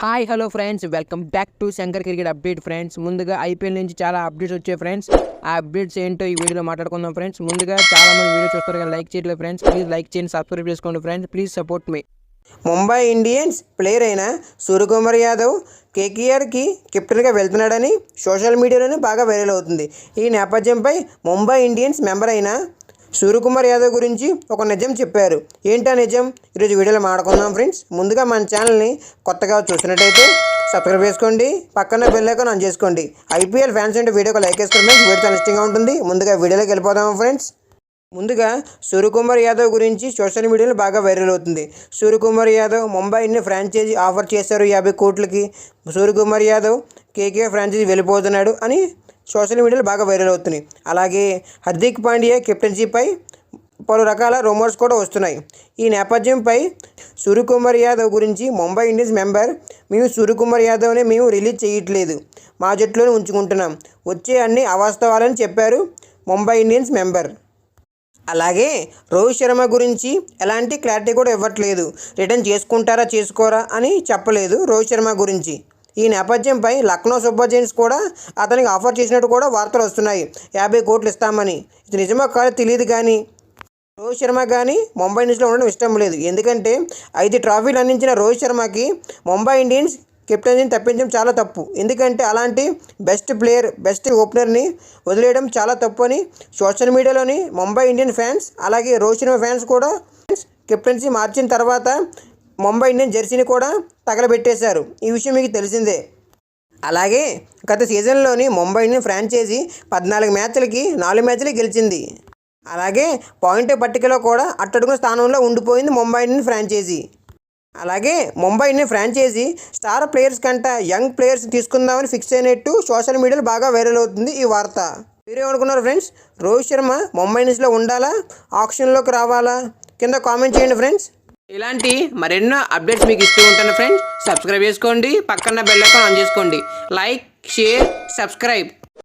Hi hello friends welcome back to Shankar cricket update friends ముందుగా IPL నుంచి చాలా updates వచ్చాయి ఫ్రెండ్స్ ఆ అప్డేట్స్ ఏంటో ఈ వీడియోలో మాట్లాడుకుందాం ఫ్రెండ్స్ ముందుగా చాలా మంది వీడియో చూస్తారు కానీ లైక్ చేయట్లేదు ఫ్రెండ్స్ ప్లీజ్ లైక్ చేయండి సబ్స్క్రైబ్ చేసుకోండి ఫ్రెండ్స్ ప్లీజ్ సపోర్ట్ మీ ముంబై ఇండియన్స్ ప్లేయర్ అయిన సూర్యకుమార్ యాదవ్ కేకేఆర్కి కెప్టెన్గా వెళ్తున్నాడని సోషల్ మీడియాలోనే బాగా వైరల్ అవుతుంది. ఈ నేపథ్యంపై ముంబై ఇండియన్స్ మెంబర్ అయిన సూర్యకుమార్ యాదవ్ గురించి ఒక నిజం చెప్పారు. ఏంటా నిజం? ఈరోజు వీడియోలో మాడుకుందాం ఫ్రెండ్స్. ముందుగా మన ఛానల్ని కొత్తగా చూసినట్టయితే సబ్స్క్రైబ్ చేసుకోండి. పక్కన బెల్ ఐకాన్ ఆన్ చేసుకోండి. ఐపీఎల్ ఫ్యాన్స్ అంటే వీడియోకి లైక్ వేసుకోండి ఫ్రెండ్స్. వీడియో చాలా ఇష్టంగా ఉంటుంది. ముందుగా వీడియోలోకి వెళ్ళిపోదాం ఫ్రెండ్స్. ముందుగా సూర్యకుమార్ యాదవ్ గురించి సోషల్ మీడియాలో బాగా వైరల్ అవుతుంది. సూర్యకుమార్ యాదవ్ ముంబైని ఫ్రాంచైజీ ఆఫర్ చేశారు యాభై కోట్లకి. సూర్యకుమార్ యాదవ్ కేకే ఫ్రాంచైజీ వెళ్ళిపోతున్నాడు అని సోషల్ మీడియాలో బాగా వైరల్ అవుతున్నాయి. అలాగే హార్దిక్ పాండ్యా కెప్టెన్సీపై పలు రకాల రూమర్స్ కూడా వస్తున్నాయి. ఈ నేపథ్యంపై సూర్యకుమార్ యాదవ్ గురించి ముంబై ఇండియన్స్ మెంబర్ మేము సూర్యకుమార్ యాదవ్ని మేము రిలీజ్ చేయట్లేదు. మా జట్టులోనే ఉంచుకుంటున్నాం. వచ్చే అన్ని అవాస్తవాలని చెప్పారు ముంబై ఇండియన్స్ మెంబర్. అలాగే రోహిత్ శర్మ గురించి ఎలాంటి క్లారిటీ కూడా ఇవ్వట్లేదు. రిటర్న్ చేసుకుంటారా చేసుకోరా అని చెప్పలేదు రోహిత్ శర్మ గురించి. ఈ నేపథ్యంపై లక్నో సూపర్ జైంట్స్ కూడా అతనికి ఆఫర్ చేసినట్టు కూడా వార్తలు వస్తున్నాయి. యాభై కోట్లు ఇస్తామని. ఇది నిజమో కాదో తెలియదు కానీ రోహిత్ శర్మ కానీ ముంబై ఇండియన్స్లో ఉండడం ఇష్టం లేదు. ఎందుకంటే ఐదు ట్రాఫీలు అందించిన రోహిత్ శర్మకి ముంబై ఇండియన్స్ కెప్టెన్సీని తప్పించడం చాలా తప్పు. ఎందుకంటే అలాంటి బెస్ట్ ప్లేయర్ బెస్ట్ ఓపెనర్ని వదిలేయడం చాలా తప్పు అని సోషల్ మీడియాలోని ముంబై ఇండియన్ ఫ్యాన్స్ అలాగే రోహిత్ శర్మ ఫ్యాన్స్ కూడా కెప్టెన్సీ మార్చిన తర్వాత ముంబై ఇండియన్ జెర్సీని కూడా తగలబెట్టేశారు. ఈ విషయం మీకు తెలిసిందే. అలాగే గత సీజన్లోని ముంబై ఇండియన్ ఫ్రాంచైజీ పద్నాలుగు మ్యాచ్లకి నాలుగు మ్యాచ్లు గెలిచింది. అలాగే పాయింట్ పట్టికలో కూడా అట్టడుగున స్థానంలో ఉండిపోయింది ముంబై ఇండియన్ ఫ్రాంచైజీ. అలాగే Mumbai Indian franchise star players కంట యంగ్ ప్లేయర్స్ తీసుకుందామని ఫిక్స్ అయినట్టు సోషల్ మీడియాలో బాగా వైరల్ అవుతుంది ఈ వార్త. మీరేమనుకున్నారు ఫ్రెండ్స్? రోహిత్ శర్మ ముంబై ఇండియన్స్లో ఉండాలా? ఆప్షన్లోకి రావాలా? కింద కామెంట్ చేయండి ఫ్రెండ్స్. ఇలాంటి మరెన్నో అప్డేట్స్ మీకు ఇస్తూ ఉంటాను ఫ్రెండ్స్. సబ్స్క్రైబ్ చేసుకోండి. పక్కన బెల్ ఐకాన్ ఆన్ చేసుకోండి. Like share subscribe.